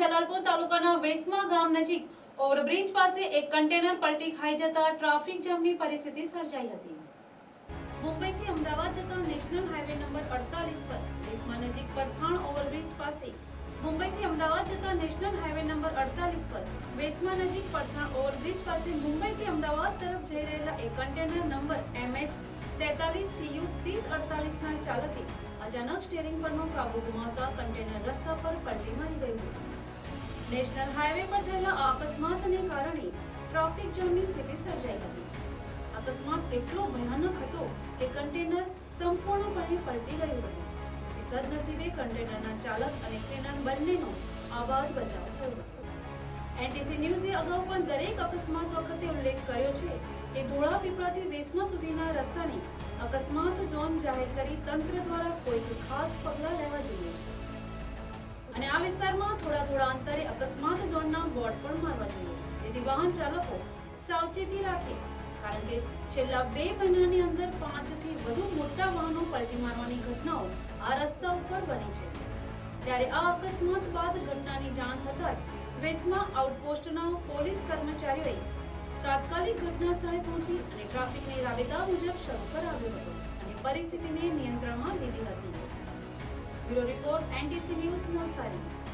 જલાલપુર સર્જાઈ હતી. મુંબઈથી અમદાવાદ જતા નેશનલ હાઈવે નંબર અડતાલીસ પર વેસમા પાસે મુંબઈથી અમદાવાદ જતા નેશનલ હાઈવે નંબર અડતાલીસ પર વેસમા નજીક પરથાણ ઓવરબ્રિજ પાસે મુંબઈથી અમદાવાદ તરફ જઈ રહેલા એક કન્ટેનર નંબર એમએચ તેતાલીસ સીયુ ત્રીસ અડતાલીસના ચાલકે અચાનક સ્ટીયરિંગ પરનો કાબુ ગુમાવતા કન્ટેનર રસ્તા પર નેશનલ હાઈવે પર થયેલા અકસ્માતને કારણે ટ્રાફિક જામની સ્થિતિ સર્જાઈ હતી. અકસ્માત એટલો ભયાનક હતો કે કન્ટેનર સંપૂર્ણપણે પલટી ગયું હતું. સદનસીબે કન્ટેનરના ચાલક અને ક્લીનર બંનેનો આબાદ બચાવ થયો હતો. એનટીસી ન્યૂઝે અગાઉ પણ દરેક અકસ્માત વખતે ઉલ્લેખ કર્યો છે કે ધોળા પીપળાથી વેસમા સુધીના રસ્તાને અકસ્માત ઝોન જાહેર કરી તંત્ર દ્વારા કોઈક ખાસ પગલાં લેવા જોઈએ. અને આ વિસ્તારમાં થોડા થોડા અંતરે અકસ્માત ઝોનના બોર્ડ પણ મારવા જોઈએ. જેથી વાહન ચાલકો સાવચેતી રાખે, કારણ કે છેલ્લા બે મહિનાની અંદર પાંચથી વધુ મોટા વાહનો પલટી મારવાની ઘટનાઓ આ રસ્તા ઉપર બની છે. ત્યારે આ અકસ્માત બાદ ઘટનાની જાણ થતાં જ વેસમા આઉટપોસ્ટના પોલીસ કર્મચારીઓએ તાત્કાલિક ઘટના સ્થળે પહોંચી અને ટ્રાફિકને રાબેતા મુજબ શરૂ કરાવ્યો હતો અને પરિસ્થિતિને નિયંત્રણમાં લીધી હતી. Bureau report NTC news Navsari